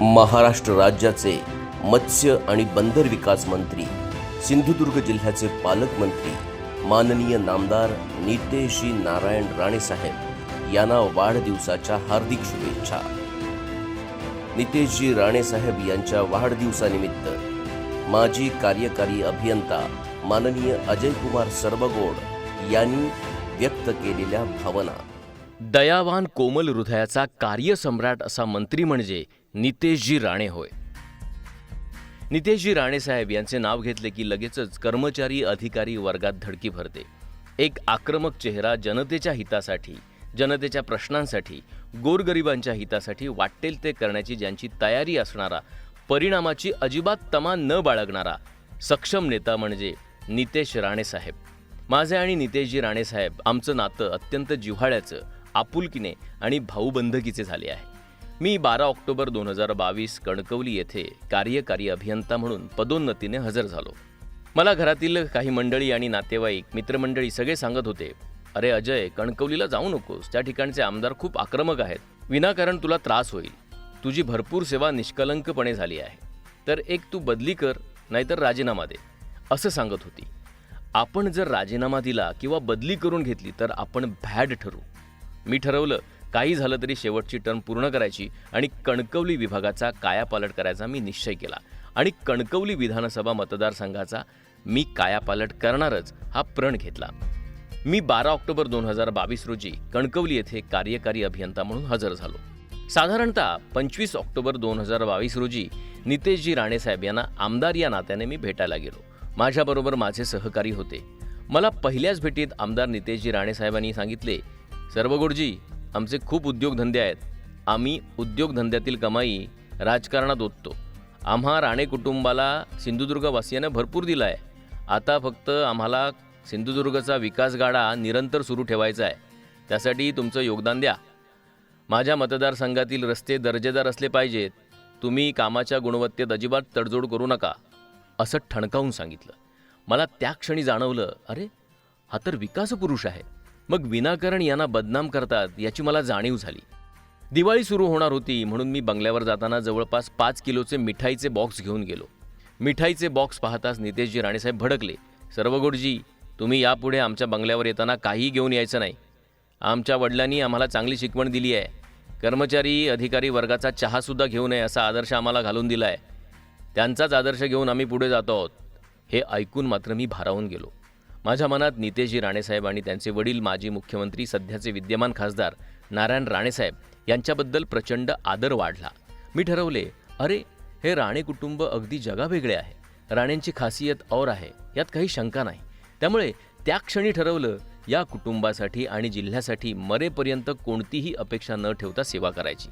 महाराष्ट्र राज्याचे मत्स्य आणि बंदर विकास मंत्री सिंधुदुर्ग जिल्ह्याचे पालकमंत्री माननीय नामदार नितेशी नारायण राणेसाहेब यांना वाढदिवसाच्या हार्दिक शुभेच्छा. नितेशजी राणेसाहेब यांच्या वाढदिवसानिमित्त माजी कार्यकारी अभियंता माननीय अजयकुमार सर्वगोड यांनी व्यक्त केलेल्या भावना दयावान कोमल हृदयाचा कार्यसम्राट असा मंत्री म्हणजे नितेशजी राणे होय. नितेशजी राणेसाहेब यांचे नाव घेतले की लगेचच कर्मचारी अधिकारी वर्गात धडकी भरते. एक आक्रमक चेहरा जनतेच्या हितासाठी जनतेच्या प्रश्नांसाठी गोरगरिबांच्या हितासाठी वाटेल ते करण्याची ज्यांची तयारी असणारा परिणामाची अजिबात तमा न बाळगणारा सक्षम नेता म्हणजे नितेश राणेसाहेब माझे आणि नितेशजी राणेसाहेब आमचं नातं अत्यंत जिव्हाळ्याचं आपुलकीने आणि भाऊबंधकीचे झाले आहे. मी बारा ऑक्टोबर दोन हजार बावीस कणकवली येथे कार्यकारी अभियंता म्हणून पदोन्नतीने हजर झालो. मला घरातील काही मंडळी आणि नातेवाईक मित्रमंडळी सगळे सांगत होते अरे अजय कणकवलीला जाऊ नकोस. त्या ठिकाणचे आमदार खूप आक्रमक आहेत. विनाकारण तुला त्रास होईल. तुझी भरपूर सेवा निष्कलंकपणे झाली आहे. तर एक तू बदली कर नाहीतर राजीनामा दे. असं सांगत होती. आपण जर राजीनामा दिला किंवा बदली करून घेतली तर आपण भॅड ठरू. मी ठरवलं काही झालं तरी शेवटची टर्म पूर्ण करायची आणि कणकवली विभागाचा कायापालट करायचा मी निश्चय केला. आणि कणकवली विधानसभा मतदारसंघाचा मी कायापालट करणारच हा प्रण घेतला. मी बारा ऑक्टोबर दोन हजार बावीस रोजी कणकवली येथे कार्यकारी अभियंता म्हणून हजर झालो. साधारणतः पंचवीस ऑक्टोबर दोन हजार बावीस रोजी नितेशजी राणेसाहेब यांना आमदार या नात्याने मी भेटायला गेलो. माझ्याबरोबर माझे सहकारी होते. मला पहिल्याच भेटीत आमदार नितेशजी राणेसाहेबांनी सांगितले सर्वगोडजी आमचे खूप उद्योगधंदे आहेत. आम्ही उद्योगधंद्यातील कमाई राजकारणात ओततो. आम्हा राणे कुटुंबाला सिंधुदुर्गवासियानं भरपूर दिला आहे आता फक्त आम्हाला सिंधुदुर्गचा विकास गाडा निरंतर सुरू ठेवायचा आहे. त्यासाठी तुमचं योगदान द्या. माझ्या मतदारसंघातील रस्ते दर्जेदार असले पाहिजेत. तुम्ही कामाच्या गुणवत्तेत अजिबात तडजोड करू नका असं ठणकावून सांगितलं. मला त्या क्षणी जाणवलं अरे हा तर विकासपुरुष आहे. मग विनाकारण यांना बदनाम करतात याची मला जाणीव झाली. दिवाळी सुरू होणार होती म्हणून मी बंगल्यावर जाताना जवळपास पाच किलोचे मिठाईचे बॉक्स घेऊन गेलो. मिठाईचे बॉक्स पाहताच नितेशजी राणेसाहेब भडकले. सर्वगोडजी तुम्ही यापुढे आमच्या बंगल्यावर येताना काहीही घेऊन यायचं नाही. आमच्या वडिलांनी आम्हाला चांगली शिकवण दिली आहे. कर्मचारी अधिकारी वर्गाचा चहासुद्धा घेऊ नये असा आदर्श आम्हाला घालून दिला आहे त्यांचाच आदर्श घेऊन आम्ही पुढे जातो आहोत. हे ऐकून मात्र मी भारावून गेलो. माझ्या मनात नितेशजी राणेसाहेब आणि त्यांचे वडील माजी मुख्यमंत्री सध्याचे विद्यमान खासदार नारायण राणेसाहेब यांच्याबद्दल प्रचंड आदर वाढला. मी ठरवले अरे हे राणे कुटुंब अगदी जगावेगळे आहे. राणेंची खासियत और आहे. यात काही शंका नाही. त्यामुळे त्या क्षणी ठरवलं या कुटुंबासाठी आणि जिल्ह्यासाठी मरेपर्यंत कोणतीही अपेक्षा न ठेवता सेवा करायची.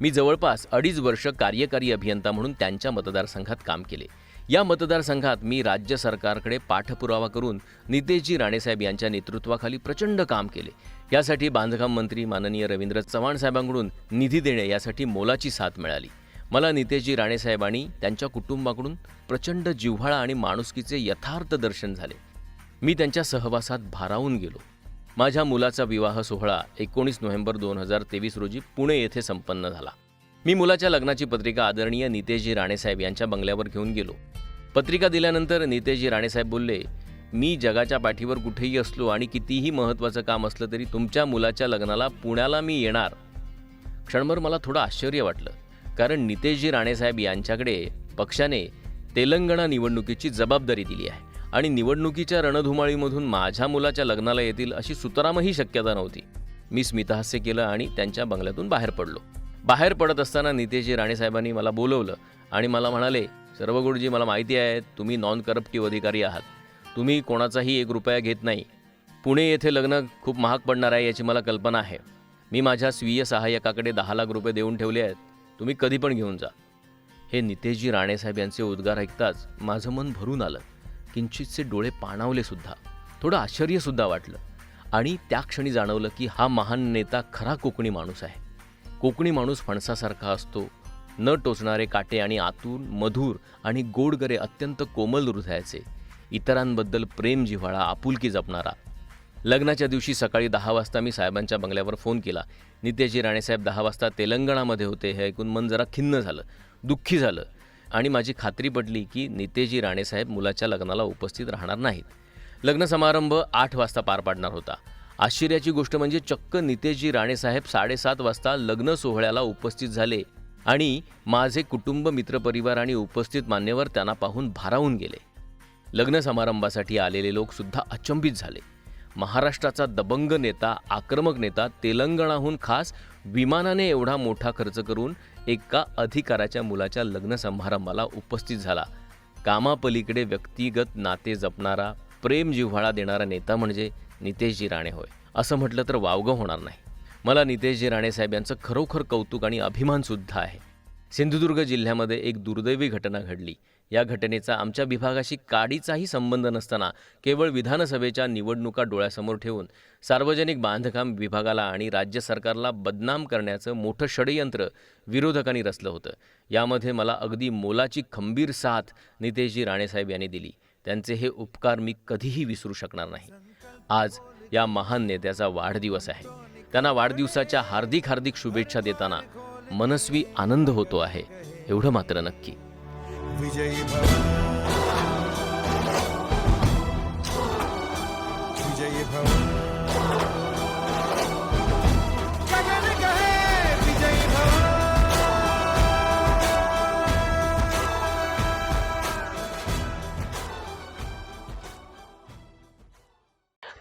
मी जवळपास अडीच वर्ष कार्यकारी अभियंता म्हणून त्यांच्या मतदारसंघात काम केले. या मतदारसंघात मी राज्य सरकारकडे पाठपुरावा करून नितेशजी राणेसाहेब यांच्या नेतृत्वाखाली प्रचंड काम केले. यासाठी बांधकाम मंत्री माननीय रवींद्र चव्हाण साहेबांकडून निधी देणे यासाठी मोलाची साथ मिळाली. मला नितेशजी राणेसाहेबांनी त्यांच्या कुटुंबाकडून प्रचंड जिव्हाळा आणि माणुसकीचे यथार्थ दर्शन झाले. मी त्यांच्या सहवासात भारावून गेलो. माझ्या मुलाचा विवाह सोहळा एकोणीस नोव्हेंबर दोन हजार तेवीस रोजी पुणे येथे संपन्न झाला. मी मुलाच्या लग्नाची पत्रिका आदरणीय नितेशजी राणेसाहेब यांच्या बंगल्यावर घेऊन गेलो. पत्रिका दिल्यानंतर नेतेजी राणेसाहेब बोलले मी जगाच्या पाठीवर कुठेही असलो आणि कितीही महत्त्वाचं काम असलं तरी तुमच्या मुलाच्या लग्नाला पुण्याला मी येणार. क्षणभर मला थोडं आश्चर्य वाटलं कारण नितेशजी राणेसाहेब यांच्याकडे पक्षाने तेलंगणा निवडणुकीची जबाबदारी दिली आहे आणि निवडणुकीच्या रणधुमाळीमधून माझ्या मुलाच्या लग्नाला येतील अशी सुतरामही शक्यता नव्हती. मी स्मितहास्य केलं आणि त्यांच्या बंगल्यातून बाहेर पडलो. बाहेर पडत असताना नितेशजी राणेसाहेबांनी मला बोलवलं आणि मला म्हणाले सर्व गुरुजी मला माहिती आहे तुम्ही नॉन करप्टिव्ह अधिकारी आहात. तुम्ही कोणाचाही एक रुपया घेत नाही. पुणे येथे लग्न खूप महाग पडणार आहे याची मला कल्पना आहे. मी माझ्या स्वीय सहाय्यकाकडे दहा लाख रुपये देऊन ठेवले आहेत. तुम्ही कधी पण घेऊन जा. हे नितेशजी राणेसाहेब यांचे उद्गार ऐकताच माझं मन भरून आलं. किंचितचे डोळे पाणावले सुद्धा. थोडं आश्चर्यसुद्धा वाटलं. आणि त्या क्षणी जाणवलं की हा महान नेता खरा कोकणी माणूस आहे. कोकणी माणूस फणसासारखा असतो न टोचणारे काटे आणि आतून मधुर आणि गोडगरे अत्यंत कोमल हृदयाचे. इतरांबद्दल प्रेम जिव्हाळा आपुलकी जपणारा. लग्नाच्या दिवशी सकाळी दहा वाजता मी साहेबांच्या बंगल्यावर फोन केला. नितेजी राणेसाहेब दहा वाजता तेलंगणामध्ये होते हे ऐकून मन जरा खिन्न झालं दुःखी झालं आणि माझी खात्री पडली की नितेजी राणेसाहेब मुलाच्या लग्नाला उपस्थित राहणार नाहीत. लग्न समारंभ आठ वाजता पार पाडणार होता. आश्चर्याची गोष्ट म्हणजे चक्क नितेजी राणेसाहेब साडेसात वाजता लग्न सोहळ्याला उपस्थित झाले. आणि माझे कुटुंब मित्रपरिवार आणि उपस्थित मान्यवर त्यांना पाहून भारावून गेले. लग्न समारंभासाठी आलेले लोकसुद्धा अचंबित झाले. महाराष्ट्राचा दबंग नेता आक्रमक नेता तेलंगणाहून खास विमानाने एवढा मोठा खर्च करून एका अधिकाराच्या मुलाच्या लग्न समारंभाला उपस्थित झाला. कामापलीकडे व्यक्तिगत नाते जपणारा प्रेम जिव्हाळा देणारा नेता म्हणजे नितेशजी राणे होय असं म्हटलं तर वावगं होणार नाही. मला नितेशजी राणेसाहेब यांचं खरोखर कौतुक आणि अभिमानसुद्धा आहे. सिंधुदुर्ग जिल्ह्यामध्ये एक दुर्दैवी घटना घडली. या घटनेचा आमच्या विभागाशी काडीचाही संबंध नसताना केवळ विधानसभेच्या निवडणुका डोळ्यासमोर ठेवून सार्वजनिक बांधकाम विभागाला आणि राज्य सरकारला बदनाम करण्याचं मोठं षडयंत्र विरोधकांनी रचलं होतं. यामध्ये मला अगदी मोलाची खंबीर साथ नितेशजी राणेसाहेब यांनी दिली. त्यांचे हे उपकार मी कधीही विसरू शकणार नाही. आज या महान नेत्याचा वाढदिवस आहे. त्यांना वाढदिवसाच्या हार्दिक हार्दिक शुभेच्छा देताना मनस्वी आनंद होतो आहे एवढं मात्र नक्की. विजयी